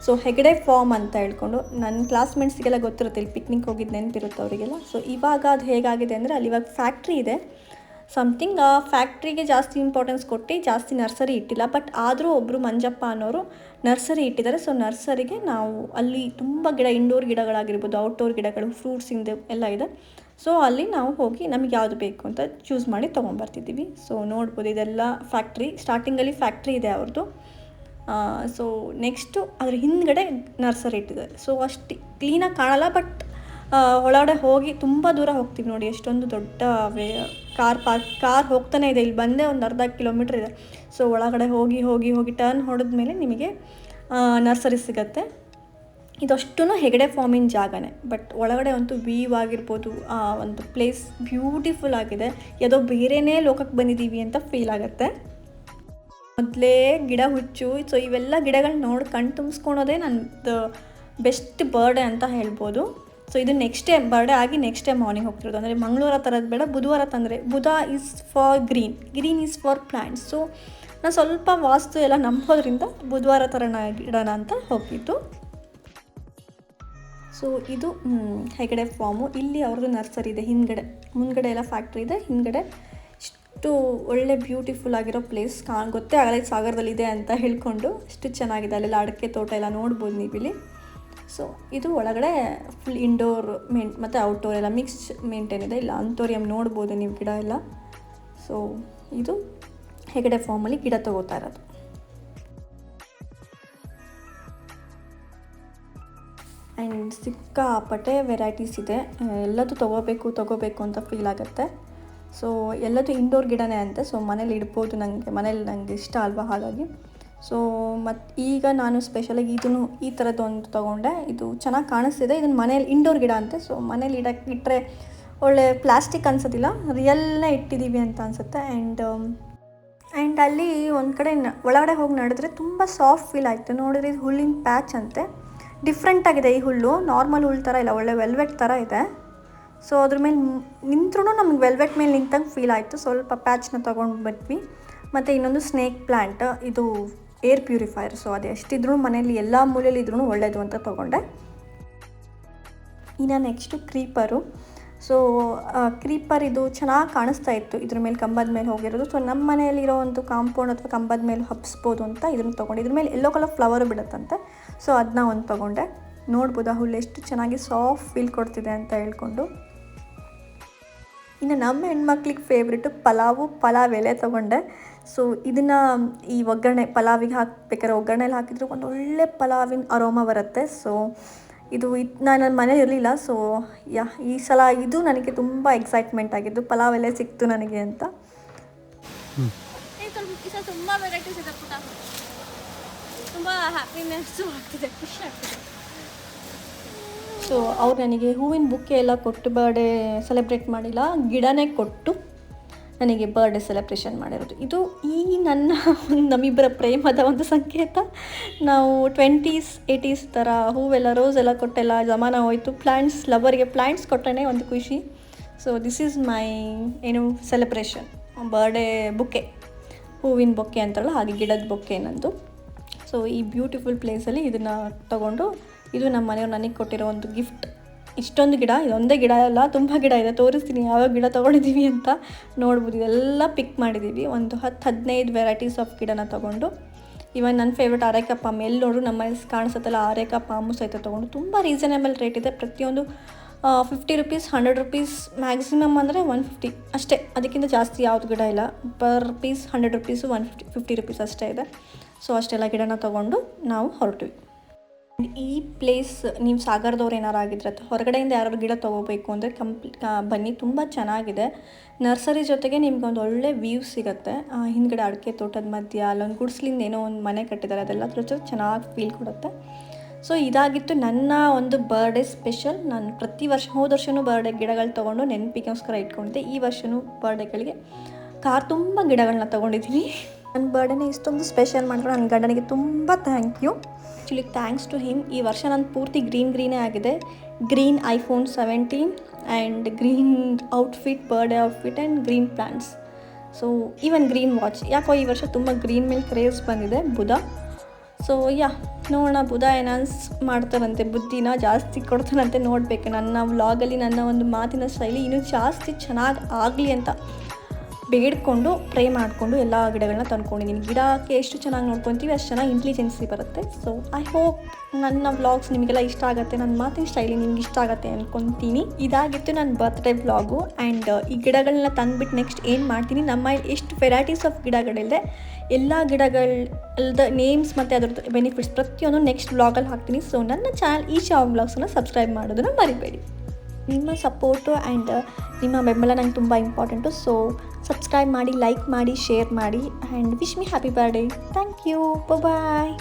ಸೊ ಹೆಗಡೆ ಫಾರ್ಮ್ ಅಂತ ಹೇಳ್ಕೊಂಡು. ನನ್ನ ಕ್ಲಾಸ್ಮೇಟ್ಸ್ಗೆಲ್ಲ ಗೊತ್ತಿರುತ್ತೆ, ಇಲ್ಲಿ ಪಿಕ್ನಿಕ್ ಹೋಗಿದ್ದು ನೆನಪಿರುತ್ತೆ ಅವರಿಗೆಲ್ಲ. ಸೊ ಇವಾಗ ಅದು ಹೇಗಾಗಿದೆ ಅಂದರೆ ಅಲ್ಲಿ ಇವಾಗ ಫ್ಯಾಕ್ಟ್ರಿ ಇದೆ. ಸಮಥಿಂಗ್ ಫ್ಯಾಕ್ಟ್ರಿಗೆ ಜಾಸ್ತಿ ಇಂಪಾರ್ಟೆನ್ಸ್ ಕೊಟ್ಟು ಜಾಸ್ತಿ ನರ್ಸರಿ ಇಟ್ಟಿಲ್ಲ. ಬಟ್ ಆದರೂ ಒಬ್ಬರು ಮಂಜಪ್ಪ ಅನ್ನೋರು ನರ್ಸರಿ ಇಟ್ಟಿದ್ದಾರೆ. ಸೊ ನರ್ಸರಿಗೆ ನಾವು ಅಲ್ಲಿ ತುಂಬ ಗಿಡ ಇಂಡೋರ್ ಗಿಡಗಳಾಗಿರ್ಬೋದು ಔಟ್ಡೋರ್ ಗಿಡಗಳು ಫ್ರೂಟ್ಸಿಂದ ಎಲ್ಲ ಇದೆ. ಸೊ ಅಲ್ಲಿ ನಾವು ಹೋಗಿ ನಮಗೆ ಯಾವುದು ಬೇಕು ಅಂತ ಚೂಸ್ ಮಾಡಿ ತೊಗೊಂಬರ್ತಿದ್ದೀವಿ ಸೊ ನೋಡ್ಬೋದು ಇದೆಲ್ಲ ಫ್ಯಾಕ್ಟ್ರಿ ಸ್ಟಾರ್ಟಿಂಗಲ್ಲಿ ಫ್ಯಾಕ್ಟ್ರಿ ಇದೆ ಅವ್ರದ್ದು ಸೊ ನೆಕ್ಸ್ಟು ಅದ್ರ ಹಿಂದ್ಗಡೆ ನರ್ಸರಿ ಇಟ್ಟಿದ್ದಾರೆ. ಸೊ ಅಷ್ಟು ಕ್ಲೀನಾಗಿ ಕಾಣಲ್ಲ ಬಟ್ ಒಳಗಡೆ ಹೋಗಿ ತುಂಬ ದೂರ ಹೋಗ್ತೀವಿ ನೋಡಿ, ಎಷ್ಟೊಂದು ದೊಡ್ಡ ವೇ, ಕಾರ್ ಪಾರ್ಕ್, ಕಾರ್ ಹೋಗ್ತಾನೆ ಇದೆ. ಇಲ್ಲಿ ಬಂದೇ ಒಂದು ಅರ್ಧ ಕಿಲೋಮೀಟ್ರ್ ಇದೆ. ಸೊ ಒಳಗಡೆ ಹೋಗಿ ಹೋಗಿ ಹೋಗಿ ಟರ್ನ್ ಹೊಡೆದ ಮೇಲೆ ನಿಮಗೆ ನರ್ಸರಿ ಸಿಗತ್ತೆ. ಇದಷ್ಟು ಹೆಗಡೆ ಫಾರ್ಮಿನ ಜಾಗನೇ. ಬಟ್ ಒಳಗಡೆ ಅಂತೂ ವೀವ್ ಆಗಿರ್ಬೋದು, ಆ, ಒಂದು ಪ್ಲೇಸ್ ಬ್ಯೂಟಿಫುಲ್ ಆಗಿದೆ. ಯಾವುದೋ ಬೇರೆನೇ ಲೋಕಕ್ಕೆ ಬಂದಿದ್ದೀವಿ ಅಂತ ಫೀಲ್ ಆಗುತ್ತೆ. ಮೊದಲೇ ಗಿಡ ಹುಚ್ಚು ಸೊ ಇವೆಲ್ಲ ಗಿಡಗಳನ್ನ ನೋಡಿ ಕಣ್ ತುಂಬಿಸ್ಕೊಳೋದೇ ನನ್ನದು ಬೆಸ್ಟ್ ಬರ್ಡೇ ಅಂತ ಹೇಳ್ಬೋದು. ಸೊ ಇದು ನೆಕ್ಸ್ಟ್ ಡೇ ಬರ್ಡೇ ಆಗಿ ನೆಕ್ಸ್ಟ್ ಡೇ ಮಾರ್ನಿಂಗ್ ಹೋಗ್ತಿರೋದು. ಅಂದರೆ ಮಂಗಳವಾರ ತರೋದು ಬೇಡ, ಬುಧವಾರ ತಂದರೆ, ಬುಧ is for green green is for plants so ನಾನು ಸ್ವಲ್ಪ ವಾಸ್ತು ಎಲ್ಲ ನಂಬೋದ್ರಿಂದ ಬುಧವಾರ ತರೋಣ ಗಿಡನ ಅಂತ ಹೋಗಿದ್ದು ಸೊ ಇದು ಹೆಗಡೆ ಫಾರ್ಮು ಇಲ್ಲಿ ಅವ್ರದ್ದು ನರ್ಸರಿ ಇದೆ, ಹಿಂದ್ಗಡೆ, ಮುಂದ್ಗಡೆ ಎಲ್ಲ ಫ್ಯಾಕ್ಟ್ರಿ ಇದೆ, ಹಿಂದ್ಗಡೆ ಇಷ್ಟು ಒಳ್ಳೆ ಬ್ಯೂಟಿಫುಲ್ ಆಗಿರೋ ಪ್ಲೇಸ್ ಕಾಣ್ ಗೊತ್ತೇ ಆಗಲ್ಲ ಸಾಗರದಲ್ಲಿದೆ ಅಂತ ಹೇಳ್ಕೊಂಡು ಅಷ್ಟು ಚೆನ್ನಾಗಿದೆ, ಅಲ್ಲೆಲ್ಲ ಅಡಿಕೆ ತೋಟ ಎಲ್ಲ ನೋಡ್ಬೋದು ನೀವು ಇಲ್ಲಿ ಸೊ ಇದು ಒಳಗಡೆ ಫುಲ್ ಇಂಡೋರ್ ಮೇನ್ ಮತ್ತು ಔಟ್ಡೋರ್ ಎಲ್ಲ ಮಿಕ್ಸ್ ಮೇಂಟೈನ್ ಇದೆ. ಇಲ್ಲ ಅಂಥೋರಿಯಂ ನೋಡ್ಬೋದು ನೀವು ಗಿಡ ಎಲ್ಲ. ಸೊ ಇದು ಹೆಗಡೆ ಫಾರ್ಮಲ್ಲಿ ಗಿಡ ತಗೋತಾ ಇರೋದು. ಆ್ಯಂಡ್ ಸಿಕ್ಕಾಪಟ್ಟೆ ವೆರೈಟೀಸ್ ಇದೆ. ಎಲ್ಲದೂ ತೊಗೋಬೇಕು ತೊಗೋಬೇಕು ಅಂತ ಫೀಲ್ ಆಗುತ್ತೆ. ಸೊ ಎಲ್ಲದೂ ಇಂಡೋರ್ ಗಿಡನೇ ಅಂತೆ. ಸೊ ಮನೇಲಿ ಇಡ್ಬೋದು ನನಗೆ ಮನೇಲಿ ನನಗೆ ಇಷ್ಟ ಅಲ್ವಾ ಹಾಗಾಗಿ. ಸೊ ಮತ್ತು ಈಗ ನಾನು ಸ್ಪೆಷಲಾಗಿ ಇದನ್ನು ಈ ಥರದ್ದೊಂದು ತೊಗೊಂಡೆ. ಇದು ಚೆನ್ನಾಗಿ ಕಾಣಿಸ್ತಿದೆ. ಇದನ್ನು ಮನೇಲಿ ಇಂಡೋರ್ ಗಿಡ ಅಂತೆ. ಸೊ ಮನೇಲಿ ಇಡಕ್ಕೆ ಇಟ್ಟರೆ ಒಳ್ಳೆ ಪ್ಲಾಸ್ಟಿಕ್ ಅನ್ಸೋದಿಲ್ಲ. ರಿಯಲ್ನೇ ಇಟ್ಟಿದ್ದೀವಿ ಅಂತ ಅನಿಸುತ್ತೆ. ಆ್ಯಂಡ್ ಆ್ಯಂಡ್ ಅಲ್ಲಿ ಒಂದು ಕಡೆ ಒಳಗಡೆ ಹೋಗಿ ನಡೆದ್ರೆ ತುಂಬ ಸಾಫ್ಟ್ ಫೀಲ್ ಆಯಿತು. ನೋಡಿದ್ರೆ ಇದು ಹುಲ್ಲಿನ ಪ್ಯಾಚ್ ಅಂತೆ. ಡಿಫ್ರೆಂಟ್ ಆಗಿದೆ ಈ ಹುಲ್ಲು. ನಾರ್ಮಲ್ ಹುಲ್ಲು ಥರ ಇಲ್ಲ. ಒಳ್ಳೆ ವೆಲ್ವೆಟ್ ಥರ ಇದೆ. ಸೊ ಅದ್ರ ಮೇಲೆ ನಿಂತ್ರೂ ನಮ್ಗೆ ವೆಲ್ವೆಟ್ ಮೇಲೆ ನಿಂತಂಗೆ ಫೀಲ್ ಆಯಿತು. ಸ್ವಲ್ಪ ಪ್ಯಾಚ್ನ ತೊಗೊಂಡು ಬಂದ್ವಿ. ಮತ್ತು ಇನ್ನೊಂದು ಸ್ನೇಕ್ ಪ್ಲ್ಯಾಂಟ್ ಇದು ಏರ್ ಪ್ಯೂರಿಫೈಯರ್ ಸೊ ಅದು ಎಷ್ಟಿದ್ರೂ ಮನೇಲಿ ಎಲ್ಲ ಮೂಲೆಯಲ್ಲಿ ಇದ್ರೂ ಒಳ್ಳೆಯದು ಅಂತ ತೊಗೊಂಡೆ. ಇನ್ನು ನೆಕ್ಸ್ಟು ಕ್ರೀಪರು ಸೊ ಕ್ರೀಪರ್ ಇದು ಚೆನ್ನಾಗಿ ಕಾಣಿಸ್ತಾ ಇತ್ತು. ಇದ್ರ ಮೇಲೆ ಕಂಬದ ಮೇಲೆ ಹೋಗಿರೋದು. ಸೊ ನಮ್ಮ ಮನೆಯಲ್ಲಿರೋ ಒಂದು ಕಾಂಪೌಂಡ್ ಅಥವಾ ಕಂಬದ ಮೇಲೆ ಹಬ್ಸ್ಬೋದು ಅಂತ ಇದನ್ನು ತೊಗೊಂಡು. ಇದ್ರ ಮೇಲೆ ಎಲ್ಲೋ ಕಲರ್ ಫ್ಲವರು ಬಿಡುತ್ತಂತೆ. ಸೊ ಅದನ್ನ ಒಂದು ತೊಗೊಂಡೆ. ನೋಡ್ಬೋದು ಆ ಹುಲ್ಲು ಎಷ್ಟು ಚೆನ್ನಾಗಿ ಸಾಫ್ಟ್ ಫೀಲ್ ಕೊಡ್ತಿದೆ ಅಂತ ಹೇಳ್ಕೊಂಡು. ಇನ್ನು ನಮ್ಮ ಹೆಣ್ಮಕ್ಳಿಗೆ ಫೇವ್ರೇಟು ಪಲಾವು, ಪಲಾವ್ ಎಲೆ ತೊಗೊಂಡೆ. ಸೊ ಇದನ್ನು ಈ ಒಗ್ಗರಣೆ, ಪಲಾವಿಗೆ ಹಾಕ್ಬೇಕಾದ್ರೆ ಒಗ್ಗರಣೆಲಿ ಹಾಕಿದ್ರೆ ಒಂದು ಒಳ್ಳೆ ಪಲಾವಿನ ಅರೋಮ ಬರುತ್ತೆ. ಸೊ ಇದು ಇದು ನಾನು ನನ್ನ ಮನೇಲಿ ಇರಲಿಲ್ಲ. ಸೊ ಯಾ, ಈ ಸಲ ಇದು ನನಗೆ ತುಂಬ ಎಕ್ಸೈಟ್ಮೆಂಟ್ ಆಗಿದ್ದು, ಪಲಾವ್ ಎಲೆ ಸಿಕ್ತು ನನಗೆ ಅಂತ. ತುಂಬ ವೆರೈಟೀಸ್ ಇದೆ ಪುಟ ತುಂಬ ಹ್ಯಾಪಿನೆಸ್ಸು ಆಗ್ತಿದೆ, ಖುಷಿ ಆಗ್ತಿದೆ. ಸೊ ಅವ್ರು ನನಗೆ ಹೂವಿನ ಬುಕ್ಕೆ ಎಲ್ಲ ಕೊಟ್ಟು ಬರ್ಡೇ ಸೆಲೆಬ್ರೇಟ್ ಮಾಡಿಲ್ಲ. ಗಿಡನೇ ಕೊಟ್ಟು ನನಗೆ ಬರ್ಡೇ ಸೆಲೆಬ್ರೇಷನ್ ಮಾಡಿರೋದು. ಇದು ಈ ನನ್ನ ನಮ್ಮಿಬ್ಬರ ಪ್ರೇಮದ ಒಂದು ಸಂಕೇತ. ನಾವು ಟ್ವೆಂಟೀಸ್ ಏಯ್ಟೀಸ್ ಥರ ಹೂವೆಲ್ಲ ರೋಸ್ ಎಲ್ಲ ಕೊಟ್ಟೆಲ್ಲ ಜಮಾನ ಹೋಯಿತು. ಪ್ಲ್ಯಾಂಟ್ಸ್ ಲವರ್ಗೆ ಪ್ಲ್ಯಾಂಟ್ಸ್ ಕೊಟ್ಟನೇ ಒಂದು ಖುಷಿ. ಸೊ ದಿಸ್ ಈಸ್ ಮೈ ಏನು ಸೆಲೆಬ್ರೇಷನ್ ಬರ್ಡೇ ಬುಕ್ಕೆ. ಹೂವಿನ ಬೊಕ್ಕೆ ಅಂತಾರಲ್ಲ ಹಾಗೆ ಗಿಡದ ಬೊಕ್ಕೆ ನಂದು. ಸೊ ಈ ಬ್ಯೂಟಿಫುಲ್ ಪ್ಲೇಸಲ್ಲಿ ಇದನ್ನು ತಗೊಂಡು ಇದು ನಮ್ಮ ಮನೆಯವ್ರು ನನಗೆ ಕೊಟ್ಟಿರೋ ಒಂದು ಗಿಫ್ಟ್ ಇಷ್ಟೊಂದು ಗಿಡ, ಇದೊಂದೇ ಗಿಡ ಅಲ್ಲ, ತುಂಬ ಗಿಡ ಇದೆ, ತೋರಿಸ್ತೀನಿ ಯಾವ ಗಿಡ ತೊಗೊಂಡಿದ್ದೀವಿ ಅಂತ ನೋಡ್ಬೋದು. ಇದೆಲ್ಲ ಪಿಕ್ ಮಾಡಿದ್ದೀವಿ ಒಂದು ಹತ್ತು ಹದಿನೈದು ವೆರೈಟೀಸ್ ಆಫ್ ಗಿಡನ ತೊಗೊಂಡು. ಇವನ್ ನನ್ನ ಫೇವ್ರೇಟ್ ಆರೇಕಾ ಪಾಮ್ ಎಲ್ಲಿ ನೋಡು ನಮ್ಮ ಕಾಣಿಸುತ್ತಲ್ಲ, ಆರೇಕ ಪಾಮು ಸಹಿತ ತೊಗೊಂಡು. ತುಂಬ ರೀಸನೇಬಲ್ ರೇಟ್ ಇದೆ. ಪ್ರತಿಯೊಂದು fifty rupees hundred rupees maximum ಅಂದರೆ ಒನ್ ಫಿಫ್ಟಿ ಅಷ್ಟೇ. ಅದಕ್ಕಿಂತ ಜಾಸ್ತಿ ಯಾವುದು ಗಿಡ ಇಲ್ಲ. Per piece hundred rupees one fifty fifty rupees ಅಷ್ಟೇ ಇದೆ. ಸೊ ಅಷ್ಟೆಲ್ಲ ಗಿಡನ ತೊಗೊಂಡು ನಾವು ಹೊರಟ್ವಿ. ಈ ಪ್ಲೇಸ್ ನೀವು ಸಾಗರದವ್ರು ಏನಾರು ಆಗಿದ್ರೆ ಹೊರಗಡೆಯಿಂದ ಯಾರು ಗಿಡ ತೊಗೋಬೇಕು ಅಂದರೆ ಕಂಪ್ಲೀಟ್ ಬನ್ನಿ, ತುಂಬ ಚೆನ್ನಾಗಿದೆ. ನರ್ಸರಿ ಜೊತೆಗೆ ನಿಮ್ಗೆ ಒಂದು ಒಳ್ಳೆ ವ್ಯೂ ಸಿಗುತ್ತೆ. ಹಿಂದ್ಗಡೆ ಅಡಿಕೆ ತೋಟದ ಮಧ್ಯ ಅಲ್ಲೊಂದು ಗುಡ್ಸ್ಲಿಂದ ಏನೋ ಒಂದು ಮನೆ ಕಟ್ಟಿದ್ದಾರೆ ಅದೆಲ್ಲದ್ರ ಜೊತೆ ಚೆನ್ನಾಗಿ ಫೀಲ್ ಕೊಡುತ್ತೆ. ಸೊ ಇದಾಗಿತ್ತು ನನ್ನ ಒಂದು ಬರ್ಡೇ ಸ್ಪೆಷಲ್ ನಾನು ಪ್ರತಿ ವರ್ಷ, ಹೋದ ವರ್ಷವೂ ಬರ್ಡೇ ಗಿಡಗಳು ತೊಗೊಂಡು ನೆನಪಿಗೋಸ್ಕರ ಇಟ್ಕೊಂಡಿದ್ದೆ. ಈ ವರ್ಷವೂ ಬರ್ಡೇಗಳಿಗೆ ಕಾರ್ ತುಂಬ ಗಿಡಗಳನ್ನ ತೊಗೊಂಡಿದ್ದೀನಿ. ನನ್ನ ಬರ್ಡೇನ ಇಷ್ಟೊಂದು ಸ್ಪೆಷಲ್ ಮಾಡಿದ್ರು. ನನ್ನ ಗಂಡನಿಗೆ ತುಂಬ thank you actually thanks to him ಈ ವರ್ಷ ನಾನು ಪೂರ್ತಿ ಗ್ರೀನ್ ಗ್ರೀನೇ ಆಗಿದೆ. Green iPhone seventeen and green outfit birthday outfit and green plants so even green watch ಯಾಕೋ ಈ ವರ್ಷ ತುಂಬ ಗ್ರೀನ್ ಮೇಲೆ ಕ್ರೇಸ್ ಬಂದಿದೆ ಬುಧ. ಸೊ ಯಾ ನೋಡೋಣ. ಬುಧ ಎನಾನ್ಸ್ ಮಾಡ್ತಾರಂತೆ. ಬುದ್ಧಿನ ಜಾಸ್ತಿ ಕೊಡ್ತಾನಂತೆ ನೋಡಬೇಕು. ನನ್ನ ವ್ಲಾಗಲ್ಲಿ ನನ್ನ ಒಂದು ಮಾತಿನ ಶೈಲಿ ಇನ್ನೂ ಜಾಸ್ತಿ ಚೆನ್ನಾಗಿ ಆಗಲಿ ಅಂತ. ಬೇಡ್ಕೊಂಡು ಪ್ರೇ ಮಾಡಿಕೊಂಡು ಎಲ್ಲ ಗಿಡಗಳನ್ನ ತಂದ್ಕೊಂಡಿದ್ದೀನಿ ಗಿಡಕ್ಕೆ ಎಷ್ಟು ಚೆನ್ನಾಗಿ ನೋಡ್ಕೊತೀವಿ ಅಷ್ಟು ಚೆನ್ನಾಗಿ ಇಂಟೆಲಿಜೆನ್ಸಿ ಬರುತ್ತೆ. ಸೊ ಐ ಹೋಪ್ ನನ್ನ ವ್ಲಾಗ್ಸ್ ನಿಮಗೆಲ್ಲ ಇಷ್ಟ ಆಗುತ್ತೆ, ನನ್ನ ಮಾತಿನ ಸ್ಟೈಲಿ ನಿಮ್ಗೆ ಇಷ್ಟ ಆಗುತ್ತೆ ಅಂದ್ಕೊತೀನಿ ಇದಾಗಿತ್ತು ನನ್ನ ಬರ್ತ್ಡೇ ವ್ಲಾಗು ಆ್ಯಂಡ್ ಈ ಗಿಡಗಳನ್ನ ತಂದುಬಿಟ್ಟು ನೆಕ್ಸ್ಟ್ ಏನು ಮಾಡ್ತೀನಿ, ನಮ್ಮ ಎಷ್ಟು ವೆರೈಟೀಸ್ ಆಫ್ ಗಿಡಗಳಿದೆ, ಎಲ್ಲ ಗಿಡಗಳದ ನೇಮ್ಸ್ ಮತ್ತು ಅದ್ರದ್ದು ಬೆನಿಫಿಟ್ಸ್ ಪ್ರತಿಯೊಂದು ನೆಕ್ಸ್ಟ್ ವ್ಲಾಗಲ್ಲಿ ಹಾಕ್ತೀನಿ. ಸೊ ನನ್ನ ಚಾನಲ್ ಈ ಶಾವ್ ವ್ಲಾಗ್ಸನ್ನು ಸಬ್ಸ್ಕ್ರೈಬ್ ಮಾಡೋದನ್ನು ಮರಿಬೇಡಿ. ನಿಮ್ಮ ಸಪೋರ್ಟು ಆ್ಯಂಡ್ ನಿಮ್ಮ ಬೆಂಬಲ ನಂಗೆ ತುಂಬ ಇಂಪಾರ್ಟೆಂಟು ಸೊ ಸಬ್ಸ್ಕ್ರೈಬ್ ಮಾಡಿ ಲೈಕ್ ಮಾಡಿ ಶೇರ್ ಮಾಡಿ and wish me happy birthday thank you bye